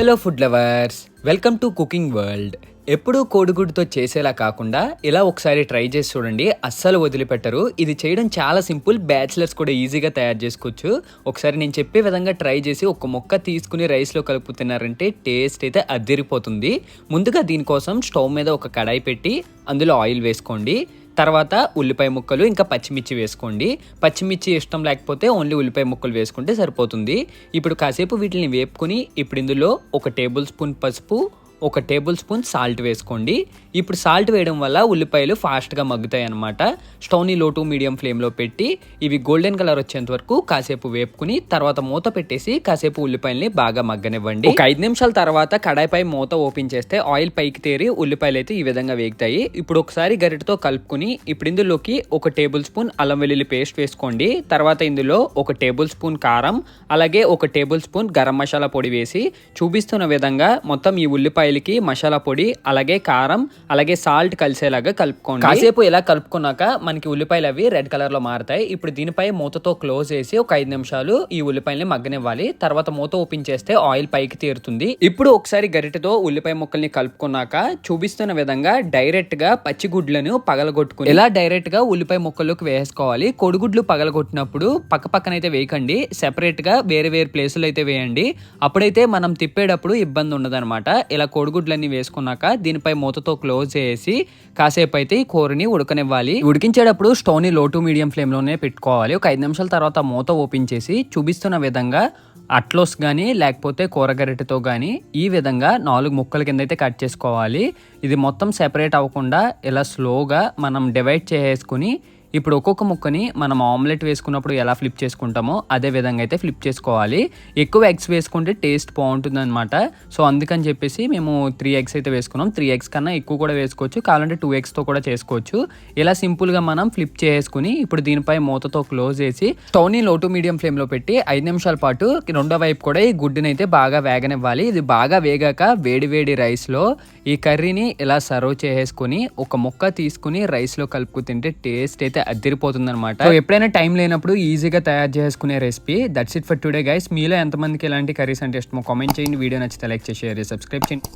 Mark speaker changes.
Speaker 1: Hello food lovers welcome to cooking world ఎప్పుడూ కోడిగుడ్డుతో చేసేలా కాకుండా ఇలా ఒకసారి ట్రై చేసి చూడండి. అస్సలు వదిలిపెట్టరు. ఇది చేయడం చాలా సింపుల్. బ్యాచిలర్స్ కూడా ఈజీగా తయారు చేసుకోవచ్చు. ఒకసారి నేను చెప్పే విధంగా ట్రై చేసి ఒక మొక్క తీసుకుని రైస్లో కలుపుతున్నారంటే టేస్ట్ అయితే అదిరిపోతుంది. ముందుగా దీనికోసం స్టవ్ మీద ఒక కడాయి పెట్టి అందులో ఆయిల్ వేసుకోండి. తర్వాత ఉల్లిపాయ ముక్కలు ఇంకా పచ్చిమిర్చి వేసుకోండి. పచ్చిమిర్చి ఇష్టం లేకపోతే ఓన్లీ ఉల్లిపాయ ముక్కలు వేసుకుంటే సరిపోతుంది. ఇప్పుడు కాసేపు వీటిని వేపుకొని ఇప్పుడు ఇందులో ఒక టేబుల్ స్పూన్ పసుపు ఒక టేబుల్ స్పూన్ సాల్ట్ వేసుకోండి. ఇప్పుడు సాల్ట్ వేయడం వల్ల ఉల్లిపాయలు ఫాస్ట్గా మగ్గుతాయి అనమాట స్టవ్ని లో టు మీడియం ఫ్లేమ్లో పెట్టి ఇవి గోల్డెన్ కలర్ వచ్చేంత వరకు కాసేపు వేపుకుని తర్వాత మూత పెట్టేసి కాసేపు ఉల్లిపాయల్ని బాగా మగ్గనివ్వండి. ఒక ఐదు నిమిషాల తర్వాత కడాయిపై మూత ఓపెన్ చేస్తే ఆయిల్ పైకి తేరి ఉల్లిపాయలు అయితే ఈ విధంగా వేగుతాయి. ఇప్పుడు ఒకసారి గరిటతో కలుపుకుని ఇప్పుడు ఇందులోకి ఒక టేబుల్ స్పూన్ అల్లం వెల్లుల్లి పేస్ట్ వేసుకోండి. తర్వాత ఇందులో ఒక టేబుల్ స్పూన్ కారం అలాగే ఒక టేబుల్ స్పూన్ గరం మసాలా పొడి వేసి చూపిస్తున్న విధంగా మొత్తం ఈ ఉల్లిపాయలకి మసాలా పొడి అలాగే కారం అలాగే సాల్ట్ కలిసేలాగా కలుపుకోండి. కాసేపు ఇలా కలుపుకున్నాక మనకి ఉల్లిపాయలు అవి రెడ్ కలర్లో మారుతాయి. ఇప్పుడు దీనిపై మూతతో క్లోజ్ చేసి ఒక ఐదు నిమిషాలు ఈ ఉల్లిపాయల్ని మగ్గనివ్వాలి. తర్వాత మూత ఓపెన్ చేస్తే ఆయిల్ పైకి తీరుతుంది. ఇప్పుడు ఒకసారి గరిటెతో ఉల్లిపాయ ముక్కల్ని కలుపుకున్నాక చూపిస్తున్న విధంగా డైరెక్ట్గా పచ్చిగుడ్లను పగలగొట్టుకుని ఇలా డైరెక్ట్గా ఉల్లిపాయ ముక్కల్లోకి వేసుకోవాలి. కొడుగుడ్లు పగలగొట్టినప్పుడు పక్క పక్కన అయితే వేయకండి. సెపరేట్గా వేరే వేరే ప్లేసులు అయితే వేయండి. అప్పుడైతే మనం తిప్పేటప్పుడు ఇబ్బంది ఉండదన్నమాట. ఇలా కోడిగుడ్లన్నీ వేసుకున్నాక దీనిపై మూతతో క్లోజ్ చేసి కాసేపు అయితే ఈ కూరని ఉడకనివ్వాలి. ఉడికించేటప్పుడు స్టవ్ని లో టు మీడియం ఫ్లేమ్లోనే పెట్టుకోవాలి. ఒక ఐదు నిమిషాల తర్వాత మూత ఓపెన్ చేసి చూపిస్తున్న విధంగా అట్లోస్ కానీ లేకపోతే కూరగరిటతో కానీ ఈ విధంగా నాలుగు ముక్కల కింద అయితే కట్ చేసుకోవాలి. ఇది మొత్తం సెపరేట్ అవ్వకుండా ఇలా స్లోగా మనం డివైడ్ చేసుకుని ఇప్పుడు ఒక్కొక్క ముక్కని మనం ఆమ్లెట్ వేసుకున్నప్పుడు ఎలా ఫ్లిప్ చేసుకుంటామో అదే విధంగా అయితే ఫ్లిప్ చేసుకోవాలి. ఎక్కువ ఎగ్స్ వేసుకుంటే టేస్ట్ బాగుంటుంది అనమాట సో అందుకని చెప్పేసి మేము త్రీ ఎగ్స్ అయితే వేసుకున్నాం. త్రీ ఎగ్స్ కన్నా ఎక్కువ కూడా వేసుకోవచ్చు. కావాలంటే టూ ఎగ్స్తో కూడా చేసుకోవచ్చు. ఇలా సింపుల్గా మనం ఫ్లిప్ చేసుకుని ఇప్పుడు దీనిపై మూతతో క్లోజ్ చేసి స్టవ్ని లో టు మీడియం ఫ్లేమ్లో పెట్టి ఐదు నిమిషాల పాటు రెండో వైపు కూడా ఈ గుడ్డుని అయితే బాగా వేగనివ్వాలి. ఇది బాగా వేగాక వేడి వేడి రైస్లో ఈ కర్రీని ఇలా సర్వ్ చేసుకుని ఒక ముక్క తీసుకుని రైస్లో కలుపుకు తింటే టేస్ట్ అయితే అదిరిపోతుంది అనమాట ఎప్పుడైనా టైం లేనప్పుడు ఈజీగా తయారు చేసుకునే recipe. That's it for today guys మీలో ఎంతమందికి ఎలాంటి కర్రీస్ అంటే ఇష్టమో కామెంట్ చేయండి. వీడియో నచ్చితే లైక్ చేసి షేర్ చేసి సబ్స్క్రైబ్ చేయండి.